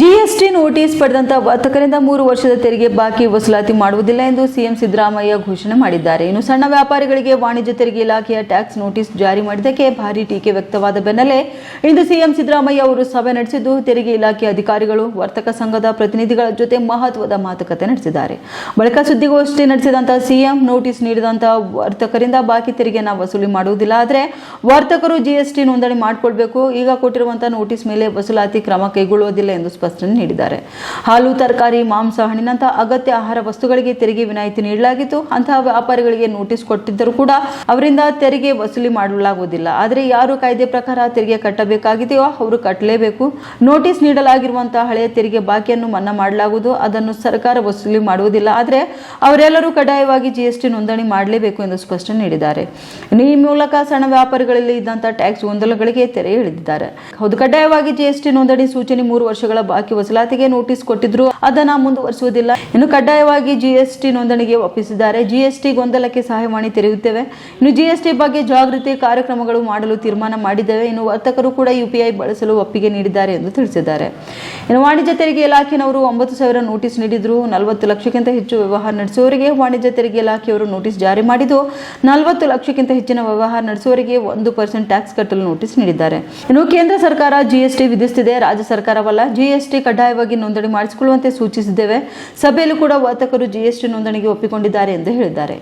GST notice ಪಡೆದಂತ ವರ್ತಕರಿಂದ ಮೂರು ವರ್ಷದ ತೆರಿಗೆ ಬಾಕಿ ವಸೂಲಾತಿ ಮಾಡುವುದಿಲ್ಲ ಎಂದು ಸಿಎಂ ಸಿದ್ದರಾಮಯ್ಯ ಘೋಷಣೆ ಮಾಡಿದ್ದಾರೆ. ಇನ್ನು ಸಣ್ಣ ವ್ಯಾಪಾರಿಗಳಿಗೆ ವಾಣಿಜ್ಯ ತೆರಿಗೆ ಇಲಾಖೆಯ ಟ್ಯಾಕ್ಸ್ ನೋಟಿಸ್ ಜಾರಿ ಮಾಡಿದ್ದಕ್ಕೆ ಭಾರಿ ಟೀಕೆ ವ್ಯಕ್ತವಾದ ಬೆನ್ನಲ್ಲೇ ಇಂದು ಸಿಎಂ ಸಿದ್ದರಾಮಯ್ಯ ಅವರು ಸಭೆ ನಡೆಸಿದ್ದು, ತೆರಿಗೆ ಇಲಾಖೆ ಅಧಿಕಾರಿಗಳು, ವರ್ತಕ ಸಂಘದ ಪ್ರತಿನಿಧಿಗಳ ಜೊತೆ ಮಹತ್ವದ ಮಾತುಕತೆ ನಡೆಸಿದ್ದಾರೆ. ಬಳಿಕ ಸುದ್ದಿಗೋಷ್ಠಿ ನಡೆಸಿದಂತಹ ಸಿಎಂ ನೋಟಿಸ್ ನೀಡಿದಂತಹ ವರ್ತಕರಿಂದ ಬಾಕಿ ತೆರಿಗೆಯನ್ನು ವಸೂಲಿ ಮಾಡುವುದಿಲ್ಲ. ಆದರೆ ವರ್ತಕರು ಜಿಎಸ್ಟಿ ನೋಂದಣಿ ಮಾಡಿಕೊಳ್ಬೇಕು. ಈಗ ಕೊಟ್ಟಿರುವಂತಹ ನೋಟಿಸ್ ಮೇಲೆ ವಸೂಲಾತಿ ಕ್ರಮ ಕೈಗೊಳ್ಳುವುದಿಲ್ಲ ಎಂದು ಸ್ಪಷ್ಟನೆ ನೀಡಿದ್ದಾರೆ. ಹಾಲು, ತರಕಾರಿ, ಮಾಂಸ, ಹಣ್ಣಿನಂತಹ ಅಗತ್ಯ ಆಹಾರ ವಸ್ತುಗಳಿಗೆ ತೆರಿಗೆ ವಿನಾಯಿತಿ ನೀಡಲಾಗಿತ್ತು. ಅಂತಹ ವ್ಯಾಪಾರಿಗಳಿಗೆ ನೋಟಿಸ್ ಕೊಟ್ಟಿದ್ದರೂ ಕೂಡ ಅವರಿಂದ ತೆರಿಗೆ ವಸೂಲಿ ಮಾಡಲಾಗುವುದಿಲ್ಲ. ಆದರೆ ಯಾರು ಕಾಯ್ದೆ ಪ್ರಕಾರ ತೆರಿಗೆ ಕಟ್ಟಬೇಕಾಗಿದೆಯೋ ಅವರು ಕಟ್ಟಲೇಬೇಕು. ನೋಟಿಸ್ ನೀಡಲಾಗಿರುವಂತಹ ಹಳೆಯ ತೆರಿಗೆ ಬಾಕಿಯನ್ನು ಮನ್ನಾ ಮಾಡಲಾಗುವುದು. ಅದನ್ನು ಸರ್ಕಾರ ವಸೂಲಿ ಮಾಡುವುದಿಲ್ಲ. ಆದರೆ ಅವರೆಲ್ಲರೂ ಕಡ್ಡಾಯವಾಗಿ ಜಿಎಸ್ಟಿ ನೋಂದಣಿ ಮಾಡಲೇಬೇಕು ಎಂದು ಸ್ಪಷ್ಟನೆ ನೀಡಿದ್ದಾರೆ. ಈ ಮೂಲಕ ಸಣ್ಣ ವ್ಯಾಪಾರಿಗಳಲ್ಲಿ ಇದ್ದಂತಹ ಟ್ಯಾಕ್ಸ್ ಗೊಂದಲಗಳಿಗೆ ತೆರೆ ಇಳಿದಿದ್ದಾರೆ ಹೌದು, ಕಡ್ಡಾಯವಾಗಿ ಜಿಎಸ್ಟಿ ನೋಂದಣಿ ಸೂಚನೆ ಮೂರು ವರ್ಷಗಳ ಬಾಕಿ ವಸೂಲಾತಿಗೆ ನೋಟಿಸ್ ಕೊಟ್ಟಿದ್ರು. ಅದನ್ನ ಮುಂದುವರಿಸುವುದಿಲ್ಲ. ಇನ್ನು ಕಡ್ಡಾಯವಾಗಿ ಜಿಎಸ್ಟಿ ನೋಂದಣಿಗೆ ಒಪ್ಪಿಸಿದ್ದಾರೆ. ಜಿಎಸ್ಟಿ ಗೊಂದಲಕ್ಕೆ ಸಹಾಯವಾಣಿ ತೆರೆಯುತ್ತೇವೆ. ಇನ್ನು ಜಿಎಸ್ಟಿ ಬಗ್ಗೆ ಜಾಗೃತಿ ಕಾರ್ಯಕ್ರಮಗಳು ಮಾಡಲು ತೀರ್ಮಾನ ಮಾಡಿದ್ದೇವೆ. ಇನ್ನು ವರ್ತಕರು ಕೂಡ ಯುಪಿಐ ಬಳಸಲು ಒಪ್ಪಿಗೆ ನೀಡಿದ್ದಾರೆ ಎಂದು ತಿಳಿಸಿದ್ದಾರೆ. ಇನ್ನು ವಾಣಿಜ್ಯ ತೆರಿಗೆ ಇಲಾಖೆಯವರು ಒಂಬತ್ತು ಸಾವಿರ ನೋಟಿಸ್ ನೀಡಿದ್ರು. ನಲವತ್ತು ಲಕ್ಷಕ್ಕಿಂತ ಹೆಚ್ಚು ವ್ಯವಹಾರ ನಡೆಸುವವರಿಗೆ ವಾಣಿಜ್ಯ ತೆರಿಗೆ ಇಲಾಖೆಯವರು ನೋಟಿಸ್ ಜಾರಿ ಮಾಡಿದ್ದು, ನಲವತ್ತು ಲಕ್ಷಕ್ಕಿಂತ ಹೆಚ್ಚಿನ ವ್ಯವಹಾರ ನಡೆಸುವವರಿಗೆ ಒಂದು ಪರ್ಸೆಂಟ್ ಟ್ಯಾಕ್ಸ್ ಕಟ್ಟಲು ನೋಟಿಸ್ ನೀಡಿದ್ದಾರೆ. ಇನ್ನು ಕೇಂದ್ರ ಸರ್ಕಾರ ಜಿಎಸ್ಟಿ ವಿಧಿಸುತ್ತಿದೆ ರಾಜ್ಯ ಸರ್ಕಾರವಲ್ಲ. ಜಿಎಸ್ಟಿ ಕಡ್ಡಾಯವಾಗಿ ನೋಂದಣಿ ಮಾಡಿಸಿಕೊಳ್ಳುವಂತೆ ಸೂಚಿಸಿದ್ದೇವೆ. ಸಭೆಯಲ್ಲೂ ಕೂಡ ವರ್ತಕರು ಜಿಎಸ್ಟಿ ನೋಂದಣಿಗೆ ಒಪ್ಪಿಕೊಂಡಿದ್ದಾರೆ ಎಂದು ಹೇಳಿದ್ದಾರೆ.